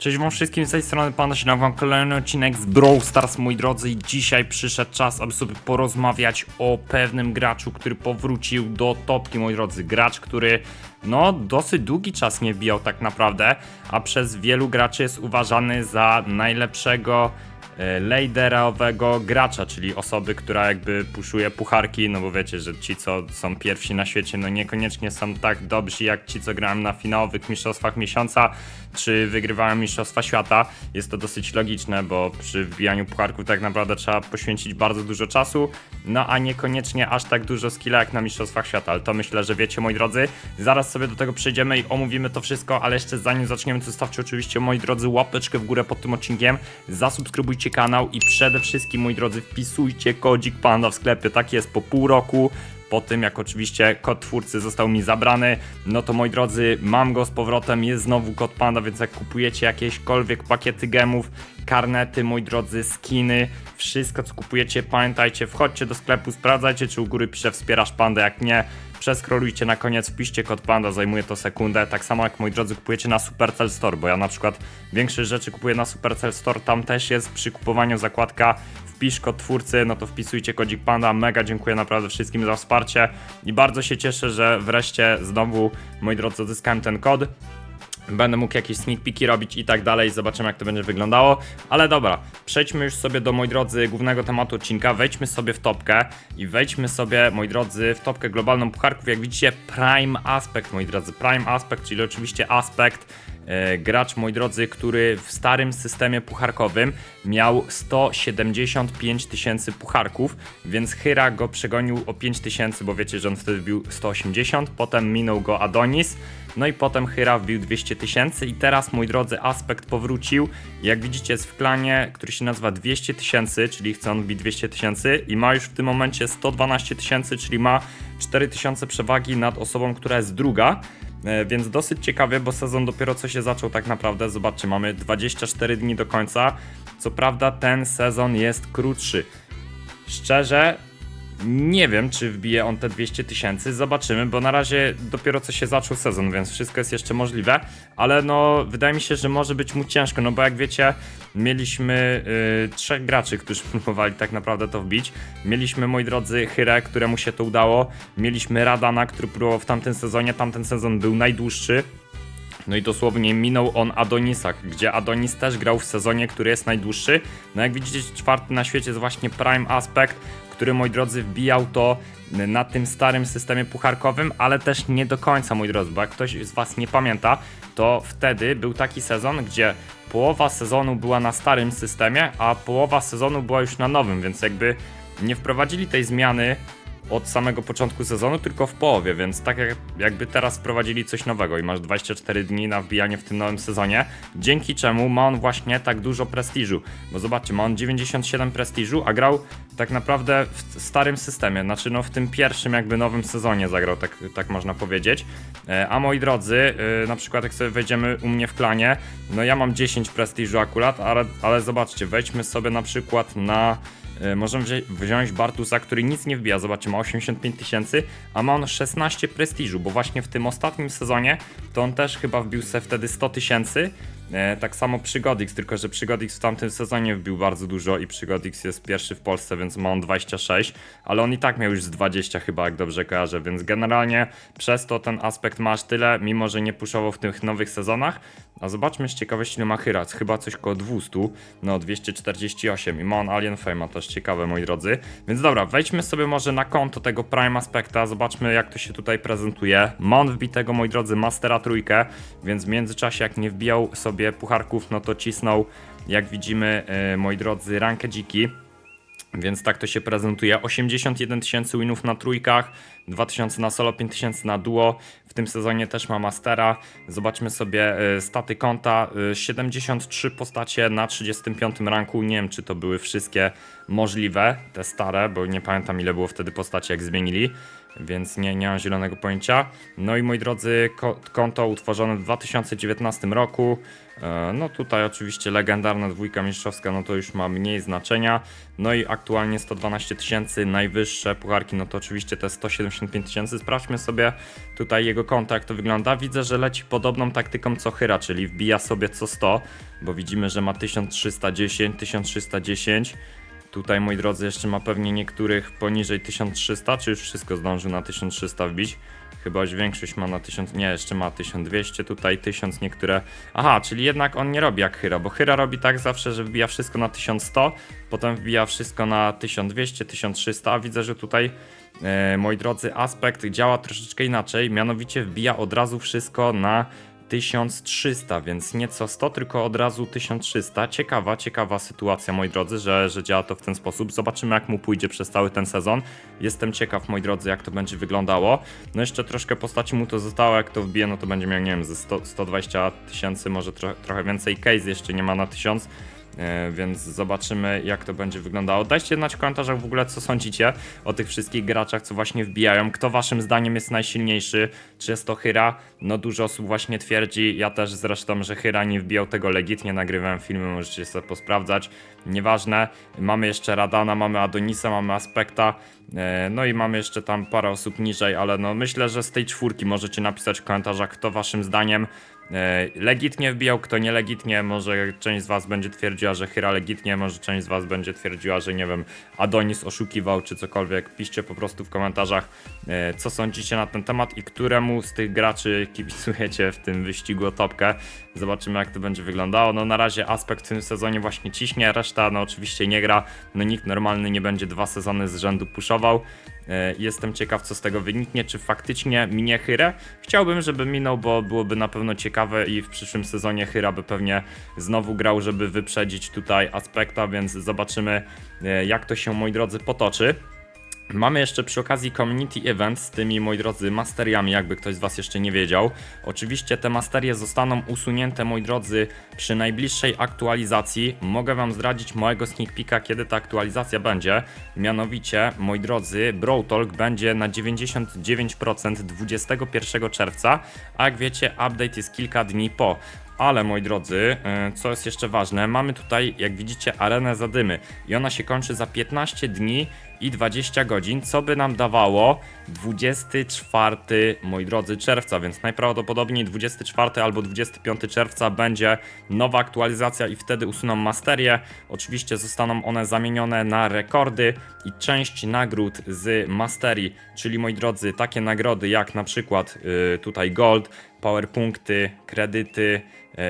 Cześć wam wszystkim, z tej strony Panda się wam kolejny odcinek z Brawl Stars, moi drodzy i dzisiaj przyszedł czas, aby sobie porozmawiać o pewnym graczu, który powrócił do topki, moi drodzy. Gracz, który no dosyć długi czas nie bijał tak naprawdę, a przez wielu graczy jest uważany za najlepszego e, liderowego gracza, czyli osoby, która jakby puszuje pucharki, no bo wiecie, że ci, co są pierwsi na świecie, no niekoniecznie są tak dobrzy jak ci, co grałem na finałowych mistrzostwach miesiąca, czy wygrywają mistrzostwa świata. Jest to dosyć logiczne, bo przy wbijaniu pucharków tak naprawdę trzeba poświęcić bardzo dużo czasu, no a niekoniecznie aż tak dużo skilla jak na mistrzostwach świata, ale to myślę, że wiecie, moi drodzy. Zaraz sobie do tego przejdziemy i omówimy to wszystko, ale jeszcze zanim zaczniemy, zostawcie oczywiście, moi drodzy, łapeczkę w górę pod tym odcinkiem, zasubskrybujcie kanał i przede wszystkim, moi drodzy, wpisujcie kodzik Panda w sklepie, tak jest po pół roku, po tym jak oczywiście kod twórcy został mi zabrany, no to moi drodzy, mam go z powrotem, jest znowu kod Panda, więc jak kupujecie jakiekolwiek pakiety gemów, karnety, moi drodzy, skiny, wszystko co kupujecie, pamiętajcie, wchodźcie do sklepu, sprawdzajcie czy u góry pisze wspierasz Panda, jak nie, przeskrolujcie na koniec, wpiszcie kod Panda, zajmuje to sekundę, tak samo jak moi drodzy kupujecie na Supercell Store, bo ja na przykład większość rzeczy kupuję na Supercell Store, tam też jest przy kupowaniu zakładka wpisz kod twórcy, no to wpisujcie kodzik Panda. Mega dziękuję naprawdę wszystkim za wsparcie i bardzo się cieszę, że wreszcie znowu, moi drodzy, odzyskałem ten kod. Będę mógł jakieś sneak peeki robić i tak dalej, zobaczymy jak to będzie wyglądało. Ale dobra, przejdźmy już sobie do, moi drodzy, głównego tematu odcinka. Wejdźmy sobie w topkę i wejdźmy sobie, moi drodzy, w topkę globalną pucharków. Jak widzicie, Prime Aspect, moi drodzy, Prime Aspect, czyli oczywiście aspekt gracz, moi drodzy, który w starym systemie pucharkowym miał 175 tysięcy pucharków, więc Hyra go przegonił o 5 tysięcy, bo wiecie, że on wtedy wbił 180, potem minął go Adonis, no i potem Hyra wbił 200 tysięcy i teraz, moi drodzy, Aspekt powrócił. Jak widzicie, jest w klanie, który się nazywa 200 tysięcy, czyli chce on wbić 200 tysięcy i ma już w tym momencie 112 tysięcy, czyli ma 4 tysiące przewagi nad osobą, która jest druga. E, Więc dosyć ciekawie, bo sezon dopiero co się zaczął tak naprawdę. Zobaczcie, mamy 24 dni do końca. Co prawda ten sezon jest krótszy. Szczerze, nie wiem, czy wbije on te 200 tysięcy. Zobaczymy, bo na razie dopiero co się zaczął sezon, więc wszystko jest jeszcze możliwe. Ale no, wydaje mi się, że może być mu ciężko, no bo jak wiecie, mieliśmy y, trzech graczy, którzy próbowali tak naprawdę to wbić. Mieliśmy, moi drodzy, Hyrę, któremu się to udało. Mieliśmy Radana, który próbował w tamtym sezonie. Tamten sezon był najdłuższy. No i dosłownie minął on Adonisa, gdzie Adonis też grał w sezonie, który jest najdłuższy. No jak widzicie, czwarty na świecie jest właśnie Prime Aspect, który, moi drodzy, wbijał to na tym starym systemie pucharkowym, ale też nie do końca, moi drodzy, bo jak ktoś z Was nie pamięta, to wtedy był taki sezon, gdzie połowa sezonu była na starym systemie, a połowa sezonu była już na nowym, więc jakby nie wprowadzili tej zmiany od samego początku sezonu, tylko w połowie, więc tak jak, jakby teraz wprowadzili coś nowego i masz 24 dni na wbijanie w tym nowym sezonie, dzięki czemu ma on właśnie tak dużo prestiżu, bo zobaczcie, ma on 97 prestiżu, a grał tak naprawdę w starym systemie, znaczy no w tym pierwszym jakby nowym sezonie zagrał, tak, tak można powiedzieć, E, a moi drodzy, e, na przykład jak sobie wejdziemy u mnie w klanie, no ja mam 10 prestiżu akurat, ale, ale zobaczcie, wejdźmy sobie na przykład na Możemy wzię- wziąć Bartusa, który nic nie wbija, zobaczcie, ma 85 tysięcy, a ma on 16 prestiżu, bo właśnie w tym ostatnim sezonie to on też chyba wbił se wtedy 100 tysięcy. E, tak samo Przygodix, tylko że Przygodix w tamtym sezonie wbił bardzo dużo i Przygodix jest pierwszy w Polsce, więc ma on 26, ale on i tak miał już z 20 chyba, jak dobrze kojarzę, więc generalnie przez to ten aspekt ma aż tyle, mimo że nie puszował w tych nowych sezonach. A zobaczmy z ciekawości ile ma Hyrac, chyba coś koło 200, no 248 i ma on Alien Fame, też ciekawe moi drodzy. Więc dobra, wejdźmy sobie może na konto tego Prime Aspekta, zobaczmy jak to się tutaj prezentuje. Ma on wbitego moi drodzy Mastera trójkę, więc w międzyczasie jak nie wbijał sobie pucharków, no to cisnął jak widzimy yy, moi drodzy rankę dziki. Więc tak to się prezentuje. 81 tysięcy winów na trójkach, 2000 na solo, 5000 na duo. W tym sezonie też ma mastera. Zobaczmy sobie y, staty konta. Y, 73 postacie na 35 ranku. Nie wiem, czy to były wszystkie możliwe, te stare, bo nie pamiętam ile było wtedy postaci, jak zmienili. Więc nie, nie mam zielonego pojęcia. No i moi drodzy, ko- konto utworzone w 2019 roku. E, No tutaj oczywiście legendarna dwójka mistrzowska, no to już ma mniej znaczenia. No i aktualnie 112 tysięcy, najwyższe pucharki, no to oczywiście te 75 tysięcy. Sprawdźmy sobie tutaj jego konto, jak to wygląda. Widzę, że leci podobną taktyką co Hyra, czyli wbija sobie co 100, bo widzimy, że ma 1310, 1310. Tutaj, moi drodzy, jeszcze ma pewnie niektórych poniżej 1300, czy już wszystko zdążył na 1300 wbić? Chyba już większość ma na 1000, nie, jeszcze ma 1200, tutaj 1000 niektóre. Aha, czyli jednak on nie robi jak Hyra, bo Hyra robi tak zawsze, że wbija wszystko na 1100, potem wbija wszystko na 1200, 1300, a widzę, że tutaj, e, moi drodzy, aspekt działa troszeczkę inaczej, mianowicie wbija od razu wszystko na 1300, więc nieco 100, tylko od razu 1300. Ciekawa, ciekawa sytuacja, moi drodzy, że, że działa to w ten sposób. Zobaczymy, jak mu pójdzie przez cały ten sezon. Jestem ciekaw, moi drodzy, jak to będzie wyglądało. No jeszcze troszkę postaci mu to zostało, jak to wbije, no to będzie miał, nie wiem, ze 100, 120 tysięcy, może tro, trochę więcej. Case jeszcze nie ma na 1000. E, więc zobaczymy, jak to będzie wyglądało. Dajcie znać w komentarzach w ogóle, co sądzicie o tych wszystkich graczach, co właśnie wbijają. Kto waszym zdaniem jest najsilniejszy? Czy jest to Hyra? No dużo osób właśnie twierdzi, ja też zresztą, że Hyra nie wbijał tego legitnie, nagrywałem filmy, możecie sobie posprawdzać. Nieważne, mamy jeszcze Radana, mamy Adonisa, mamy Aspekta, e, no i mamy jeszcze tam parę osób niżej, ale no myślę, że z tej czwórki możecie napisać w komentarzach, kto waszym zdaniem legitnie wbijał, kto nie legitnie, może część z was będzie twierdziła, że Hyra legitnie, może część z was będzie twierdziła, że nie wiem, Adonis oszukiwał czy cokolwiek. Piszcie po prostu w komentarzach, e, co sądzicie na ten temat i któremu z tych graczy kibicujecie w tym wyścigu o topkę. Zobaczymy jak to będzie wyglądało. No na razie aspekt w tym sezonie właśnie ciśnie, reszta no oczywiście nie gra. No nikt normalny nie będzie dwa sezony z rzędu puszował. E, Jestem ciekaw, co z tego wyniknie, czy faktycznie minie Hyrę. Chciałbym, żeby minął, bo byłoby na pewno ciekawe i w przyszłym sezonie Hyra by pewnie znowu grał, żeby wyprzedzić tutaj aspekta, więc zobaczymy, e, jak to się, moi drodzy, potoczy. Mamy jeszcze przy okazji community event z tymi, moi drodzy, masteriami, jakby ktoś z Was jeszcze nie wiedział. Oczywiście te masterie zostaną usunięte, moi drodzy, przy najbliższej aktualizacji. Mogę Wam zdradzić małego sneak peeka, kiedy ta aktualizacja będzie. Mianowicie, moi drodzy, Brawl Talk będzie na 99% 21 czerwca, a jak wiecie, update jest kilka dni po. Ale moi drodzy, e, co jest jeszcze ważne, mamy tutaj, jak widzicie, arenę zadymy i ona się kończy za 15 dni i 20 godzin, co by nam dawało 24, moi drodzy, czerwca, więc najprawdopodobniej 24 albo 25 czerwca będzie nowa aktualizacja i wtedy usuną masterię. Oczywiście zostaną one zamienione na rekordy i część nagród z masterii, czyli moi drodzy, takie nagrody jak na przykład y, tutaj gold, powerpunkty, kredyty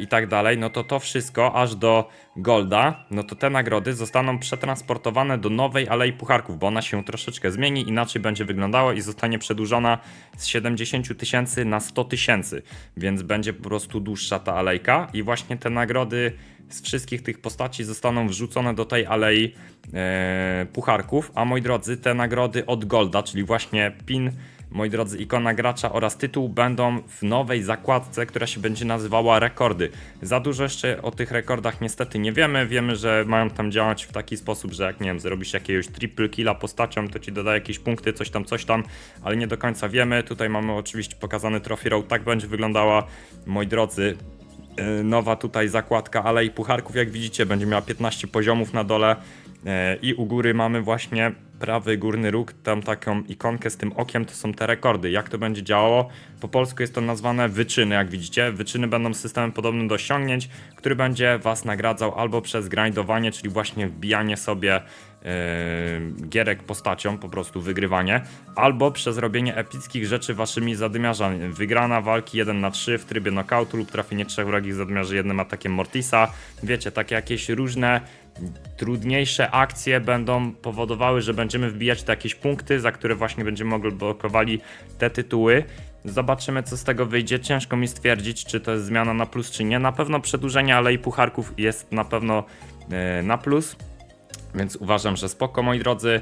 i tak dalej, no to to wszystko aż do Golda, no to te nagrody zostaną przetransportowane do nowej Alei Pucharków, bo ona się troszeczkę zmieni, inaczej będzie wyglądała i zostanie przedłużona z 70 tysięcy na 100 tysięcy, więc będzie po prostu dłuższa ta alejka. I właśnie te nagrody z wszystkich tych postaci zostaną wrzucone do tej alei e, Pucharków, a moi drodzy, te nagrody od Golda, czyli właśnie pin moi drodzy, ikona gracza oraz tytuł będą w nowej zakładce, która się będzie nazywała Rekordy. Za dużo jeszcze o tych rekordach niestety nie wiemy. Wiemy, że mają tam działać w taki sposób, że jak nie wiem, zrobisz jakiegoś triple killa postacią, to ci doda jakieś punkty, coś tam, coś tam, ale nie do końca wiemy. Tutaj mamy oczywiście pokazany Trophy Road, tak będzie wyglądała, moi drodzy. yy, Nowa tutaj zakładka Alei Pucharków, jak widzicie, będzie miała 15 poziomów na dole i u góry mamy właśnie prawy górny róg, tam taką ikonkę z tym okiem, to są te rekordy. Jak to będzie działało? Po polsku jest to nazwane wyczyny, jak widzicie. Wyczyny będą systemem podobnym do osiągnięć, który będzie Was nagradzał albo przez grindowanie, czyli właśnie wbijanie sobie yy, gierek postacią, po prostu wygrywanie, albo przez robienie epickich rzeczy Waszymi zadymiarzami. Wygrana walki 1 na 3 w trybie knockoutu lub trafienie trzech wrogich zadymiarzy jednym atakiem Mortisa. Wiecie, takie jakieś różne trudniejsze akcje będą powodowały, że będziemy wbijać te jakieś punkty, za które właśnie będziemy mogli blokowali te tytuły. Zobaczymy, co z tego wyjdzie. Ciężko mi stwierdzić, czy to jest zmiana na plus, czy nie. Na pewno przedłużenie Alei Pucharków jest na pewno e, na plus. Więc uważam, że spoko, moi drodzy,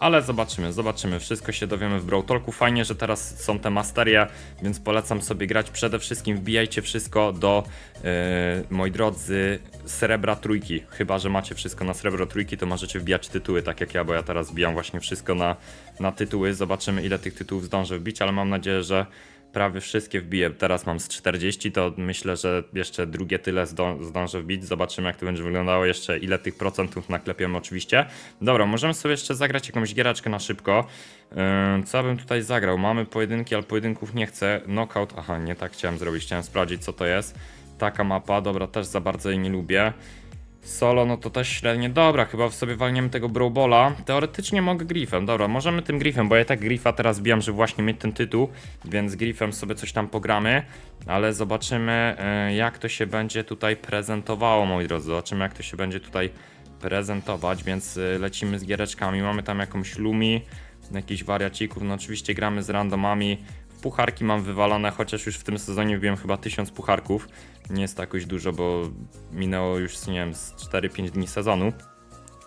ale zobaczymy, zobaczymy. Wszystko się dowiemy w Brawl Talku. Fajnie, że teraz są te masterie, więc polecam sobie grać. Przede wszystkim wbijajcie wszystko do, e, moi drodzy, srebra trójki. Chyba, że macie wszystko na srebro trójki, to możecie wbijać tytuły, tak jak ja, bo ja teraz wbijam właśnie wszystko na, na tytuły. Zobaczymy, ile tych tytułów zdążę wbić, ale mam nadzieję, że prawie wszystkie wbiję. Teraz mam z 40, to myślę, że jeszcze drugie tyle zdą zdążę wbić. Zobaczymy, jak to będzie wyglądało. Jeszcze ile tych procentów naklepiemy, oczywiście. Dobra, możemy sobie jeszcze zagrać jakąś giereczkę na szybko. Yy, co bym tutaj zagrał? Mamy pojedynki, ale pojedynków nie chcę. Knockout, aha, nie tak chciałem zrobić. Chciałem sprawdzić, co to jest. Taka mapa, dobra, też za bardzo jej nie lubię. Solo, no to też średnie. Dobra, chyba sobie walniemy tego Brawbola. Teoretycznie mogę Griffem. Dobra, możemy tym Griffem, bo ja tak Griffa teraz bijam, żeby właśnie mieć ten tytuł, więc Griffem sobie coś tam pogramy, ale zobaczymy e, jak to się będzie tutaj prezentowało, moi drodzy. Zobaczymy jak to się będzie tutaj prezentować, więc e, lecimy z giereczkami. Mamy tam jakąś Lumi, jakichś wariacików, no oczywiście gramy z randomami. Pucharki mam wywalone, chociaż już w tym sezonie wbiłem chyba 1000 pucharków. Nie jest to jakoś dużo, bo minęło już, nie wiem, z 4-5 dni sezonu,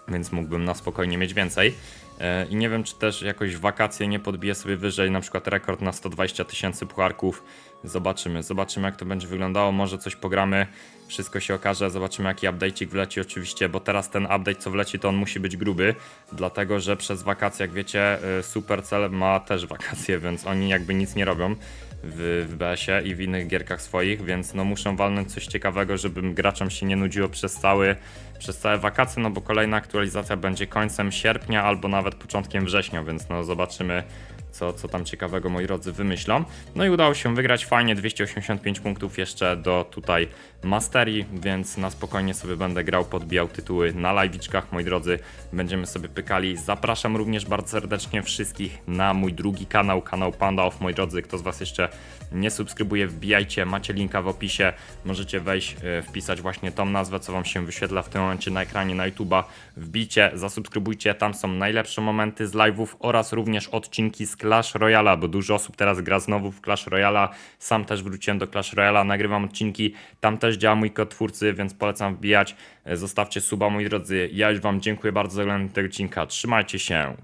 więc mógłbym na spokojnie mieć więcej. E, I nie wiem, czy też jakoś wakacje nie podbiję sobie wyżej, na przykład rekord na 120 tysięcy pucharków. Zobaczymy, zobaczymy jak to będzie wyglądało, może coś pogramy, wszystko się okaże, zobaczymy jaki update'ik wleci oczywiście, bo teraz ten update co wleci to on musi być gruby, dlatego że przez wakacje, jak wiecie, y, Supercell ma też wakacje, więc oni jakby nic nie robią w, w BS-ie i w innych gierkach swoich, więc no muszą walnąć coś ciekawego, żeby graczom się nie nudziło przez cały, przez całe wakacje, no bo kolejna aktualizacja będzie końcem sierpnia albo nawet początkiem września, więc no zobaczymy co, co tam ciekawego moi drodzy wymyślą. No i udało się wygrać fajnie, 285 punktów jeszcze do tutaj Masterii, więc na spokojnie sobie będę grał, podbijał tytuły na live'iczkach, moi drodzy, będziemy sobie pykali. Zapraszam również bardzo serdecznie wszystkich na mój drugi kanał, kanał Panda Off, moi drodzy, kto z Was jeszcze nie subskrybuje, wbijajcie, macie linka w opisie, możecie wejść, e, wpisać właśnie tą nazwę, co Wam się wyświetla w tym momencie na ekranie na YouTube'a, wbijcie, zasubskrybujcie, tam są najlepsze momenty z live'ów oraz również odcinki z Clash Royale, bo dużo osób teraz gra znowu w Clash Royale, sam też wróciłem do Clash Royale, nagrywam odcinki, tam też działa mój kod twórcy, więc polecam wbijać, E, zostawcie suba moi drodzy, ja już Wam dziękuję bardzo za oglądanie tego odcinka, trzymajcie się.